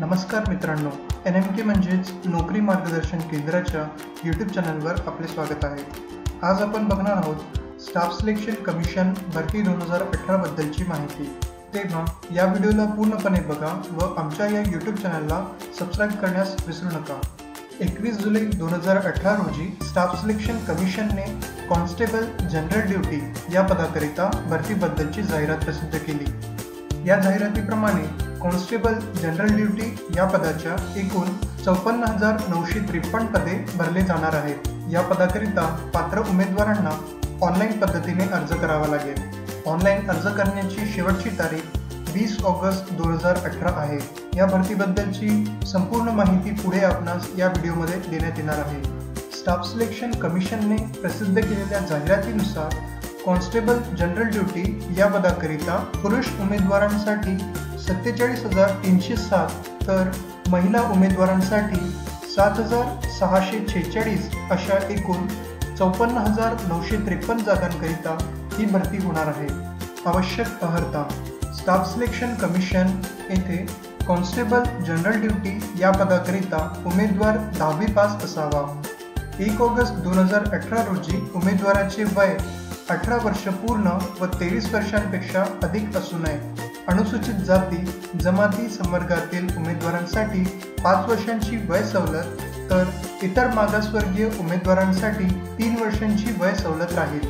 नमस्कार मित्रांनो N M के म्हणजेच नोकरी मार्गदर्शन केंद्राच्या यूट्यूब चॅनलवर आपले स्वागत आहे. आज आपण बघणार आहोत स्टाफ सिलेक्शन कमिशन भरती दोन हजार अठराबद्दलची माहिती. तेव्हा या व्हिडिओला पूर्णपणे बघा व आमच्या या यूट्यूब चॅनलला सबस्क्राईब करण्यास विसरू नका. एकवीस जुलै दोन हजार अठरा रोजी स्टाफ सिलेक्शन कमिशनने कॉन्स्टेबल जनरल ड्युटी या पदाकरिता भरतीबद्दलची जाहिरात प्रसिद्ध केली. या जाहिरातीप्रमाणे कॉन्स्टेबल जनरल ड्युटी या पदाच्या एकूण चौपन्न हजार नऊशे त्रेपन्न पदे भरले जाणार आहेत. या पदाकरिता पात्र उमेदवारांना ऑनलाईन पद्धतीने अर्ज करावा लागेल. ऑनलाईन अर्ज करण्याची शेवटची तारीख वीस ऑगस्ट दोन हजार अठरा आहे. या भरतीबद्दलची संपूर्ण माहिती पुढे आपणास या व्हिडिओमध्ये देण्यात येणार आहे. स्टाफ सिलेक्शन कमिशनने प्रसिद्ध केलेल्या जाहिरातीनुसार कॉन्स्टेबल जनरल ड्युटी या पदाकरिता पुरुष उमेदवारांसाठी सत्तेचाळीस हजार तीनशे सात तर महिला उमेदवारांसाठी सात हजार सहाशे छेचाळीस अशा एकूण चौपन्न हजार नऊशे त्रेपन्न जागांकरिता ही भरती होणार आहे. आवश्यक अहर्ता. स्टाफ सिलेक्शन कमिशन येथे कॉन्स्टेबल जनरल ड्युटी या पदाकरिता उमेदवार दहावी पास असावा. एक ऑगस्ट दोन हजार अठरा रोजी उमेदवाराचे वय अठरा वर्ष पूर्ण व तेवीस वर्षांपेक्षा अधिक असू नये अनुसूचित जाती जमाती संवर्गातील उमेदवारांसाठी पाच वर्षांची वय सवलत तर इतर मागासवर्गीय उमेदवारांसाठी तीन वर्षांची वय सवलत राहील.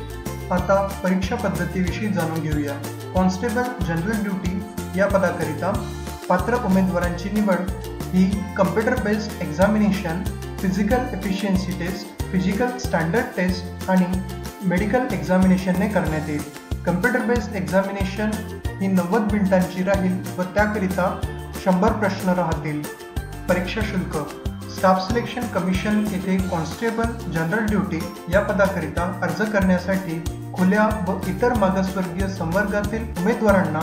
आता परीक्षा पद्धतीविषयी जाणून घेऊया. कॉन्स्टेबल जनरल ड्युटी या पदाकरिता पात्र उमेदवारांची निवड ही computer based examination physical efficiency test physical standard test आणि मेडिकल एक्झामिनेशनने करण्यात येईल. कम्प्युटर बेस्ड एक्झामिनेशन ही नव्वद मिनिटांची राहील व त्याकरिता शंभर प्रश्न राहतील. परीक्षा शुल्क. स्टाफ सिलेक्शन कमिशन येथे कॉन्स्टेबल जनरल ड्युटी या पदाकरिता अर्ज करण्यासाठी खुल्या व इतर मागासवर्गीय संवर्गातील उमेदवारांना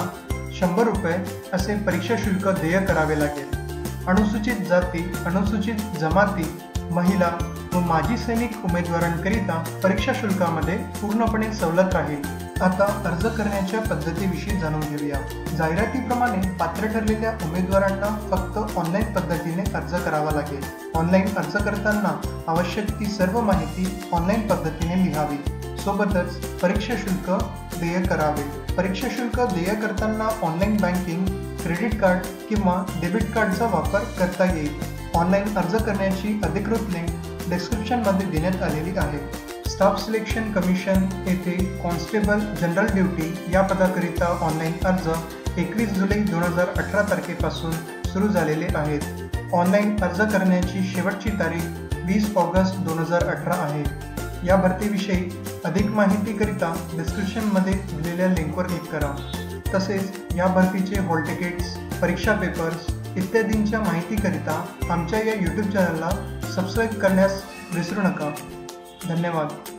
शंभर रुपये असे परीक्षा शुल्क देय करावे लागेल. अनुसूचित जाती अनुसूचित जमाती महिला व माजी सैनिक उमेदवारांकरिता परीक्षा शुल्कामध्ये पूर्णपणे सवलत राहील. आता अर्ज करण्याच्या पद्धतीविषयी जाणून घेऊया. जाहिरातीप्रमाणे पात्र ठरलेल्या उमेदवारांना फक्त ऑनलाईन पद्धतीने अर्ज करावा लागेल. ऑनलाईन अर्ज करताना आवश्यक ती सर्व माहिती ऑनलाईन पद्धतीने लिहावी. सोबतच परीक्षा शुल्क देय करावे. परीक्षा शुल्क देय करताना ऑनलाईन बँकिंग क्रेडिट कार्ड किंवा डेबिट कार्डचा वापर करता येईल. ऑनलाईन अर्ज करण्याची अधिकृत लिंक डिस्क्रिप्शनमध्ये देण्यात आलेली आहे. स्टाफ सिलेक्शन कमिशन येथे कॉन्स्टेबल जनरल ड्युटी या पदाकरिता ऑनलाईन अर्ज एकवीस जुलै दोन हजार अठरा तारखेपासून सुरू झालेले आहेत. ऑनलाईन अर्ज करण्याची शेवटची तारीख वीस ऑगस्ट दोन हजार अठरा आहे. या भरतीविषयी अधिक माहितीकरिता डिस्क्रिप्शनमध्ये दिलेल्या लिंकवर क्लिक करा. तसेच या भरतीचे हॉल तिकीट्स परीक्षा पेपर्स इत्यादींच्या माहितीकरिता आमच्या या यूट्यूब चॅनलला सबस्क्राईब करण्यास विसरू नका. धन्यवाद.